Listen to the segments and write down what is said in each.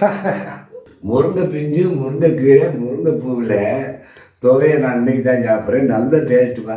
முருங்கை பிஞ்சு முருங்கைக்கீரை முருங்கைப்பூவில் துவையை நான் இன்னைக்கு தான் சாப்பிட்றேன். நல்ல டேஸ்ட்டுப்பா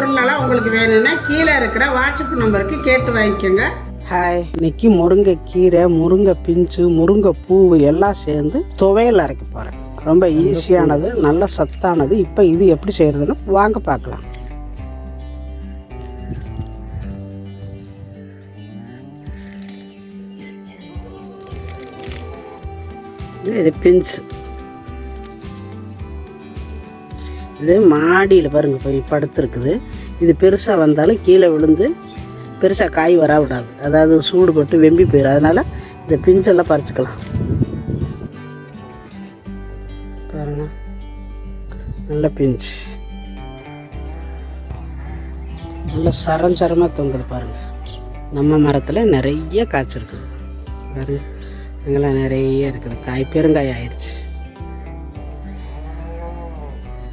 பொருளெல்லாம் உங்களுக்கு வேணும்னா கீழே இருக்கிற வாட்ஸ்அப் நம்பருக்கு கேட்டு வாங்கிக்கோங்க. ஹாய் இன்னைக்கு முருங்கை கீரை முருங்கை பிஞ்சு முருங்கை பூவு எல்லாம் சேர்ந்து துவையல் அரைக்க போகிறேன் ரொம்ப ஈஸியானது நல்ல சத்தானது. இப்போ இது எப்படி செய்யறதுன்னு வாங்க பார்க்கலாம். இது பிஞ்சு. இது மாடியில் பாருங்க போய் படுத்துருக்குது. இது பெருசாக வந்தாலும் கீழே விழுந்து பெருசாக காய் வரா விடாது அதாவது சூடு பட்டு வெம்பி போயிடும் அதனால் இந்த பிஞ்செல்லாம் பறிச்சுக்கலாம். பாருங்க. நல்ல பிஞ்சு. நல்ல சரஞ்சரமாக தொங்குது பாருங்கள் நம்ம மரத்தில் நிறைய காய்ச்சிருக்குது பாருங்க. அங்கெல்லாம் நிறைய இருக்குது. காய் பெருங்காய் ஆயிடுச்சு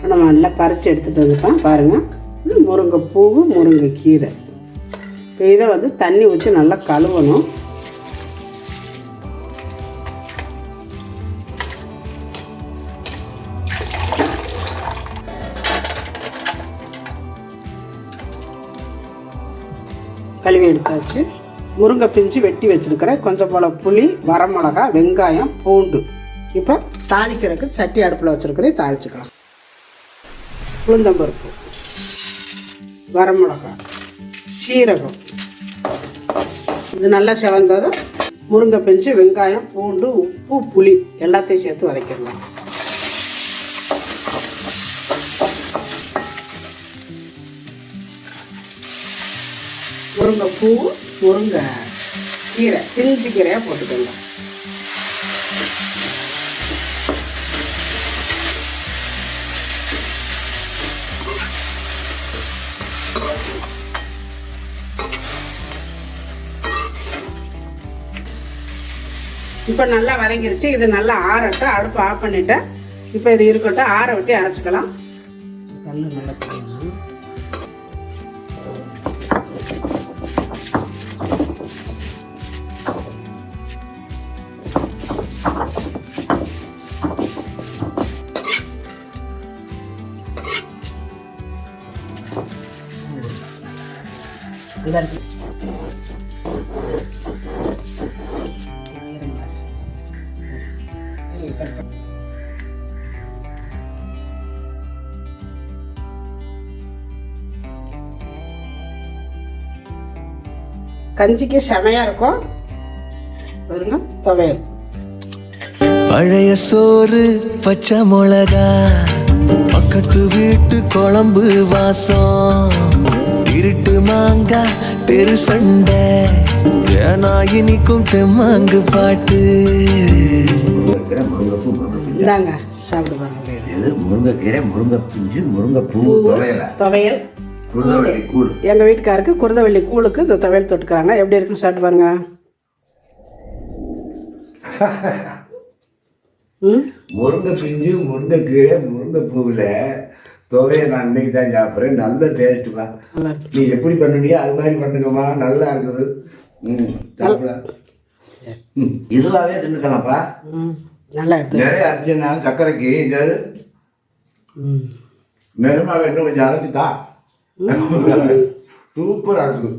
நம்ம நல்லா பறித்து எடுத்துகிட்டு வந்துட்டோம். பாருங்கள் முருங்கைப்பூ முருங்கை கீரை இப்போ இதை வந்து தண்ணி ஊற்றி நல்லா கழுவணும். கழுவி எடுத்தாச்சு. முருங்கை பிஞ்சு வெட்டி வச்சுருக்கிறேன் கொஞ்சம் போல் புளி வரமிளகா வெங்காயம் பூண்டு. இப்போ தாளிக்கிறதுக்கு சட்டி அடுப்பில் வச்சுருக்கிறேன் தாளிச்சுக்கலாம். உளுந்தம்பருப்பு வரமிளகா சீரகம். இது நல்லா செவந்ததும் முருங்கை பிஞ்சு வெங்காயம் பூண்டு உப்பு புளி எல்லாத்தையும் சேர்த்து வதக்கிடலாம். முருங்கை பூ முருங்கை கீரை பிஞ்சு கீரையாக போட்டுக்கலாம் இப்போ நல்லா வதங்கிருச்சு. இது நல்லா ஆறட்டும். அடுப்பு ஆஃப் பண்ணிட்டேன். இப்போ இது இருக்கட்டும். ஆற விட்டு அரைச்சிக்கலாம். கல் நல்லா நல்லா இருக்கு கஞ்சிக்கு செமையா இருக்கும். பாருங்க துவையல். பழைய சோறு பச்சை மிளகா பக்கத்து வீட்டு குழம்பு வாசம் இருட்டு மாங்கா தெரு சண்டை ஏனா இனிக்கும் தெம்மாங்கு பாட்டு. இருக்கிற முருங்கைப்பூ முருங்கை இந்தாங்க சாப்பிட்டு பாருங்க இது முருங்கைக்கீரை முருங்கை பிஞ்சு முருங்கைப்பூ துவையல. துவையல். குருதவள்ளி கூழ். எங்க வீட்டுக்காருக்கு குருதவள்ளி கூழுக்கு இந்த துவையல் தொட்டுக்கிறாங்க. எப்படி இருக்குன்னு சாப்பிட்டு பாருங்க. முருங்கை பிஞ்சு முருங்கைக்கீரை முருங்கைப்பூவில் துவையை நான் இன்னைக்கு தான் சாப்பிட்றேன். நல்ல டேஸ்ட்டுப்பா நீ எப்படி பண்ணுனியோ அது மாதிரி பண்ணுங்கம்மா. நல்லா இருக்குது. ம் சாப்பிட இதுவாகவே தின்னுக்கலாம்ப்பா. ம். நல்லா எடுத்து நிறைய அரைச்சினா சர்க்கரைக்கு இந்த ம். நிஜமாவே இன்னும் கொஞ்சம் அரைச்சி தா சூப்பராக இருக்குது